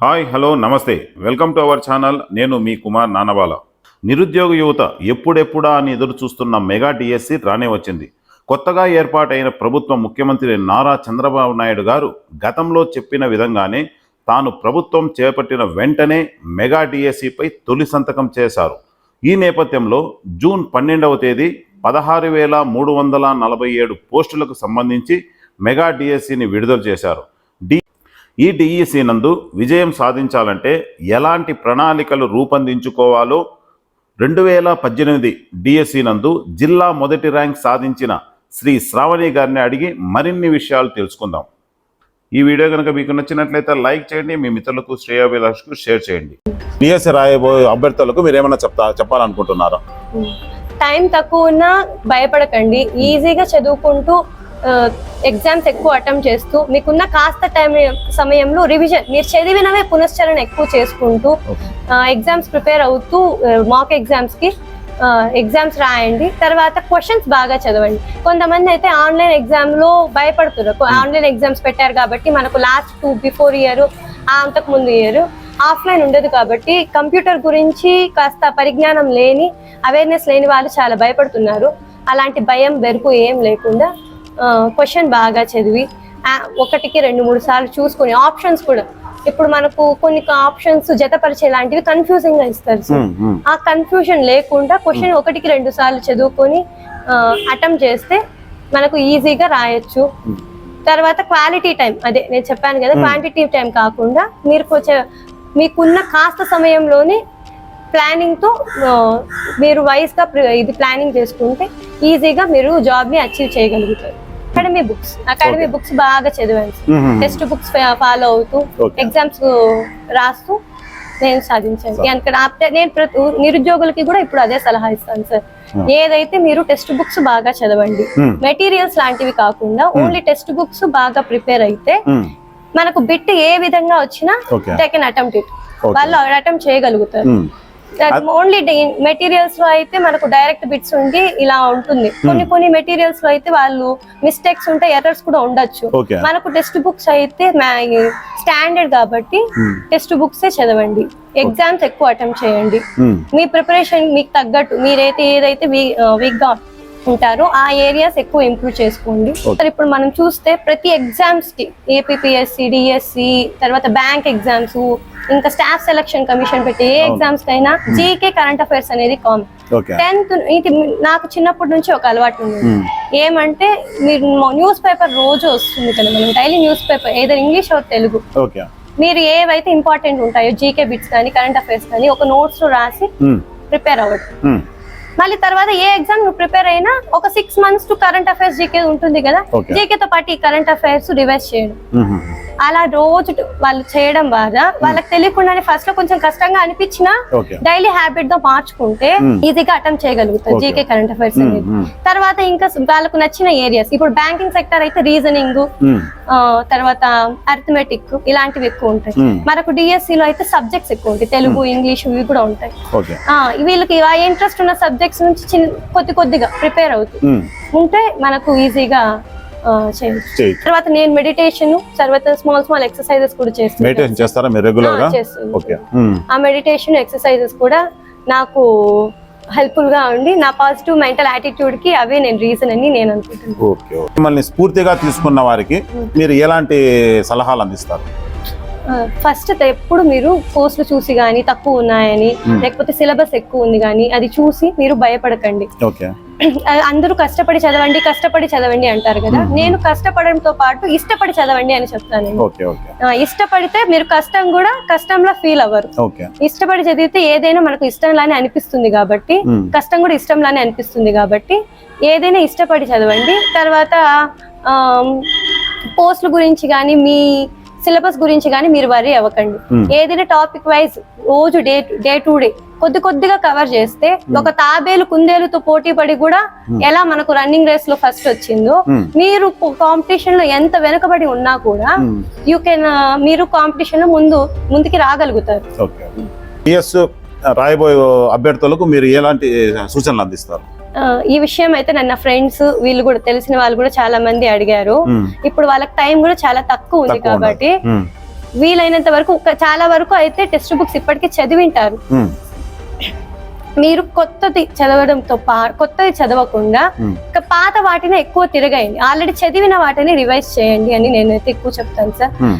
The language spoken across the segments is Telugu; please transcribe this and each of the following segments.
హాయ్ హలో నమస్తే. Welcome to our channel. నేను మీ కుమార్ నానబాల నిరుద్యోగ యువత ఎప్పుడెప్పుడా అని ఎదురు చూస్తున్న మెగా డిఎస్సి రానే వచ్చింది. కొత్తగా ఏర్పాటైన ప్రభుత్వ ముఖ్యమంత్రి నారా చంద్రబాబు నాయుడు గారు గతంలో చెప్పిన విధంగానే తాను ప్రభుత్వం చేపట్టిన వెంటనే మెగా డిఎస్సిపై తొలి సంతకం చేశారు. ఈ నేపథ్యంలో జూన్ పన్నెండవ తేదీ పదహారు వేల మూడు వందల నలభై ఏడు పోస్టులకు సంబంధించి మెగా డిఎస్సిని విడుదల చేశారు. ఈ డిఈసి నందు విజయం సాధించాలంటే ఎలాంటి ప్రణాళికలు రూపొందించుకోవాలో రెండు వేల పద్దెనిమిది డిఎస్సి నందు జిల్లా మొదటి ర్యాంక్ సాధించిన శ్రీ శ్రావణి గారిని అడిగి మరిన్ని విషయాలు తెలుసుకుందాం. ఈ వీడియో కనుక మీకు నచ్చినట్లయితే లైక్ చేయండి మీ మిత్రులకు శ్రేయాభిలాష్కు షేర్ చేయండి. డిఎస్సి రాయబోయే అభ్యర్థులకు మీరు ఏమైనా చెప్తా చెప్పాలనుకుంటున్నారా? టైం తక్కువ ఉన్నా భయపడకండి. ఈజీగా చదువుకుంటూ ఎగ్జామ్స్ ఎక్కువ అటెంప్ట్ చేస్తూ మీకున్న కాస్త టైం సమయంలో రివిజన్ మీరు చదివినవే పునశ్చరణ ఎక్కువ చేసుకుంటూ ఎగ్జామ్స్ ప్రిపేర్ అవుతూ మాక్ ఎగ్జామ్స్కి ఎగ్జామ్స్ రాయండి. తర్వాత క్వశ్చన్స్ బాగా చదవండి. కొంతమంది అయితే ఆన్లైన్ ఎగ్జామ్లో భయపడుతున్నారు. ఆన్లైన్ ఎగ్జామ్స్ పెట్టారు కాబట్టి మనకు లాస్ట్ టూ బిఫోర్ ఇయర్ అంతకు ముందు ఇయర్ ఆఫ్లైన్ ఉండదు కాబట్టి కంప్యూటర్ గురించి కాస్త పరిజ్ఞానం లేని అవేర్నెస్ లేని వాళ్ళు చాలా భయపడుతున్నారు. అలాంటి భయం బెరుకు ఏం లేకుండా క్వశ్చన్ బాగా చదివి ఒకటికి రెండు మూడు సార్లు చూసుకొని ఆప్షన్స్ కూడా. ఇప్పుడు మనకు కొన్ని ఆప్షన్స్ జతపరిచే లాంటివి కన్ఫ్యూజింగ్గా ఇస్తారు సార్ మ్మ్, మ్మ్. ఆ కన్ఫ్యూజన్ లేకుండా క్వశ్చన్ ఒకటికి రెండు సార్లు చదువుకొని అటెంప్ట్ చేస్తే మనకు ఈజీగా రాయొచ్చు. తర్వాత క్వాలిటీ టైం అదే నేను చెప్పాను కదా క్వాంటిటీ టైం కాకుండా మీరు కొంచెం మీకున్న కాస్త సమయంలోనే ప్లానింగ్తో ఆ, మీరు వైస్గా ప్రి- ఇది ప్లానింగ్ చేసుకుంటే ఈజీగా మీరు జాబ్ని అచీవ్ చేయగలుగుతారు. Academy books academy. బుక్స్ బాగా చదివాను. టెక్స్ట్ బుక్స్ ఫాలో అవుతూ. ఎగ్జామ్స్ రాస్తూ నేను సాధించాను నేను ప్రతి నిరుద్యోగులకి కూడా ఇప్పుడు అదే సలహా ఇస్తాను సార్. ఏదైతే మీరు టెక్స్ట్ బుక్స్ బాగా చదవండి. మెటీరియల్స్ లాంటివి కాకుండా ఓన్లీ టెక్స్ట్ బుక్స్ బాగా ప్రిపేర్ అయితే. మనకు బిట్ ఏ విధంగా వచ్చినా. They can attempt it. వాళ్ళు అటెంప్ట్ చేయగలుగుతారు. ఓన్లీ మెటీరియల్స్లో అయితే మనకు డైరెక్ట్ బిట్స్ ఉండి ఇలా ఉంటుంది. కొన్ని కొన్ని మెటీరియల్స్లో అయితే వాళ్ళు మిస్టేక్స్ ఉంటే ఎర్రర్స్ కూడా ఉండొచ్చు. మనకు టెక్స్ట్ బుక్స్ అయితే స్టాండర్డ్ కాబట్టి టెక్స్ట్ బుక్స్ చదవండి. ఎగ్జామ్స్ ఎక్కువ అటెంప్ట్ చేయండి. మ్మ్. మీ ప్రిపరేషన్ మీకు తగ్గట్టు మీరైతే ఏదైతే వీక్గా ఉంటారో. ఆ ఏరియాస్ ఎక్కువ ఇంప్రూవ్ చేసుకోండి. ఇప్పుడు మనం చూస్తే ప్రతి ఎగ్జామ్స్కి ఏపీఎస్సి డిఎస్సి తర్వాత బ్యాంక్ ఎగ్జామ్స్ ఇంకా స్టాఫ్ సెలక్షన్ కమిషన్ పెట్టి ఏ ఎగ్జామ్స్ కైనా జీకే కరెంట్ అఫైర్స్ అనేది కామన్ టెన్త్ ఇది నాకు చిన్నప్పటి నుంచి ఒక అలవాటు ఉంది. మ్మ్. ఏమంటే మీరు న్యూస్ పేపర్ రోజు వస్తుంది కదా మనం డైలీ న్యూస్ పేపర్ ఏదో ఇంగ్లీష్ ఆర్ తెలుగు మీరు ఏవైతే ఇంపార్టెంట్ ఉంటాయో జీకే బిట్స్ కానీ కరెంట్ అఫైర్స్ కానీ ఒక నోట్స్లో రాసి. ప్రిపేర్ అవ్వడం. మ్మ్. మళ్ళీ తర్వాత ఏ ఎగ్జామ్ నువ్వు ప్రిపేర్ అయినా ఒక six months to current affairs GK ఉంటుంది కదా Okay. జీకే తో పాటు ఈ కరెంట్ అఫైర్స్ రివైజ్ చేయడం. అలా రోజు వాళ్ళు చేయడం ద్వారా వాళ్ళకి తెలియకుండానే ఫస్ట్లో కొంచెం కష్టంగా అనిపించినా డైలీ హ్యాబిట్తో మార్చుకుంటే. ఈజీగా అటెంప్ట్ చేయగలుగుతారు. జీకే కరెంట్ అఫైర్స్ అనేది. తర్వాత ఇంకా వాళ్ళకు నచ్చిన ఏరియాస్ ఇప్పుడు బ్యాంకింగ్ సెక్టర్ అయితే రీజనింగ్. తర్వాత అర్థమెటిక్ ఇలాంటివి ఎక్కువ ఉంటాయి. Hmm. మనకు డిఎస్సి లో అయితే సబ్జెక్ట్స్ ఎక్కువ ఉంటాయి. తెలుగు ఇంగ్లీష్ ఇవి కూడా ఉంటాయి. వీళ్ళకి ఆ ఇంట్రెస్ట్ ఉన్న సబ్జెక్ట్స్ నుంచి చిన్న కొద్ది కొద్దిగా ప్రిపేర్ అవుతూ మ్మ్. ఉంటే మనకు ఈజీగా చేయొచ్చు. తర్వాత నేను మెడిటేషన్ తర్వాత స్మాల్ స్మాల్ ఎక్సర్సైజెస్ కూడా చేస్తాను చేస్తారా రెగ్యులర్గా. ఆ మెడిటేషన్ ఎక్సర్సైజెస్ కూడా నాకు హెల్ప్ఫుల్గా ఉండి నా పాజిటివ్ మెంటల్ యాటిట్యూడ్కి అవే నేను రీజన్ అని నేను అనుకుంటున్నాను. మిమ్మల్ని స్ఫూర్తిగా తీసుకున్న వారికి మీరు ఎలాంటి సలహాలు అందిస్తారు? ఫస్ట్ ఎప్పుడు మీరు పోస్టులు చూసి కానీ తక్కువ ఉన్నాయని లేకపోతే సిలబస్ ఎక్కువ ఉంది కానీ అది చూసి మీరు భయపడకండి. అందరూ కష్టపడి చదవండి కష్టపడి చదవండి అంటారు కదా. నేను కష్టపడడంతో పాటు ఇష్టపడి చదవండి అని చెప్తాను ఇష్టపడితే మీరు కష్టం కూడా కష్టంలో ఫీల్ అవ్వరు. ఇష్టపడి చదివితే ఏదైనా మనకు ఇష్టంలానే అనిపిస్తుంది కాబట్టి మ్మ్. కష్టం కూడా ఇష్టంలానే అనిపిస్తుంది కాబట్టి ఏదైనా ఇష్టపడి చదవండి. తర్వాత పోస్టుల గురించి కానీ మీ సిలబస్ గురించి కానీ మీరు వరీ అవ్వకండి మ్మ్. ఏదైనా టాపిక్ వైజ్ రోజు డే డే టు డే కొద్ది కొద్దిగా కవర్ చేస్తే ఒక తాబేలు కుందేలుతో పోటీ పడి కూడా ఎలా మనకు రన్నింగ్ రేస్లో ఫస్ట్ వచ్చిందో. మీరు కాంపిటీషన్లో ఎంత వెనుకబడి ఉన్నా కూడా. యూ కెన్ మీరు కాంపిటీషన్లో ముందు ముందుకి రాగలుగుతారు రాయబోయే అభ్యర్థులకు మీరు ఎలాంటి సూచనలు అందిస్తారు ఈ విషయం అయితే నన్న ఫ్రెండ్స్ వీళ్ళు కూడా తెలిసిన వాళ్ళు కూడా చాలా మంది అడిగారు. ఇప్పుడు వాళ్ళకి టైం కూడా చాలా తక్కువ ఉంది. కాబట్టి. వీలైనంత వరకు చాలా వరకు అయితే టెక్స్ట్ బుక్స్ ఇప్పటికీ చదివింటారు. మీరు కొత్తది చదవడంతో పా కొత్తది చదవకుండా ఇక పాత వాటిని ఎక్కువ తిరగండి ఆల్రెడీ చదివిన వాటిని రివైజ్ చేయండి అని నేనైతే ఎక్కువ చెప్తాను సార్. ఉమ్,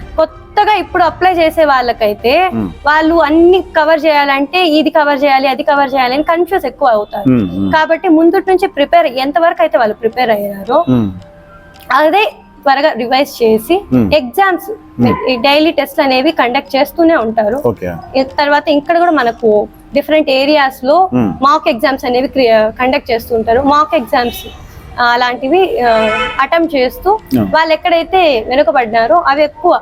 కొత్తగా ఇప్పుడు అప్లై చేసే వాళ్ళకైతే ఉమ్, వాళ్ళు అన్ని కవర్ చేయాలంటే ఇది కవర్ చేయాలి అది కవర్ చేయాలి అని కన్ఫ్యూజ్ ఎక్కువ అవుతారు. ఉమ్, ఉమ్, కాబట్టి ముందు నుంచి ప్రిపేర్ ఎంత వరకు అయితే వాళ్ళు ప్రిపేర్ అయ్యారో అదే త్వరగా రివైజ్ చేసి Hmm. ఎగ్జామ్స్ డైలీ టెస్ట్ అనేవి కండక్ట్ చేస్తూనే ఉంటారు. తర్వాత ఇక్కడ కూడా మనకు డిఫరెంట్ ఏరియాస్లో Hmm. మాక్ ఎగ్జామ్స్ అనేవి కండక్ట్ చేస్తుంటారు మాక్ ఎగ్జామ్స్ అలాంటివి అటెంప్ట్ చేస్తూ Hmm. వాళ్ళు ఎక్కడైతే వెనుకబడ్డారో అవి ఎక్కువ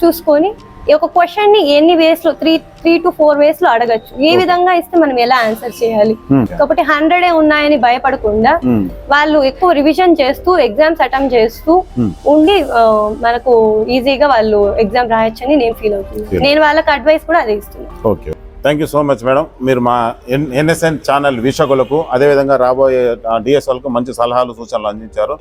చూసుకొని ఈ ఒక క్వశ్చన్ని ఎన్ని వేస్లో త్రీ త్రీ టు ఫోర్ వేస్లో అడగచ్చు. ఏ విధంగా ఇస్తే మనం ఎలా ఆన్సర్ చేయాలి? ఉమ్, కాబట్టి హండ్రెడే ఉన్నాయని భయపడకుండా ఉమ్, వాళ్ళు ఎక్కువ రివిజన్ చేస్తూ ఎగ్జామ్స్ అటెంప్ట్ చేస్తూ Hmm. ఉండి మనకు ఈజీగా వాళ్ళు ఎగ్జామ్ రాయొచ్చని నేను ఫీల్ అవుతున్నాను. నేను వాళ్ళకి అడ్వైస్ కూడా అదే ఇస్తున్నాను. Okay thank you so much madam మీరు మా ఎన్ ఎన్ఎస్ఎన్ ఛానల్ వీక్షకులకు అదేవిధంగా రాబోయే డిఎస్ఎల్కు మంచి సలహాలు సూచనలు అందించారు.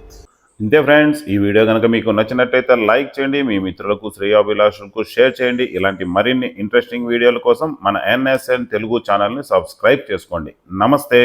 ఇంతే ఫ్రెండ్స్ ఈ వీడియో కనుక మీకు నచ్చినట్లయితే లైక్ చేయండి మీ మిత్రులకు శ్రేయాభిలాషులకు షేర్ చేయండి. ఇలాంటి మరిన్ని ఇంట్రెస్టింగ్ వీడియోల కోసం మన ఎన్ఎస్ఎన్ తెలుగు ఛానల్ని సబ్స్క్రైబ్ చేసుకోండి. నమస్తే.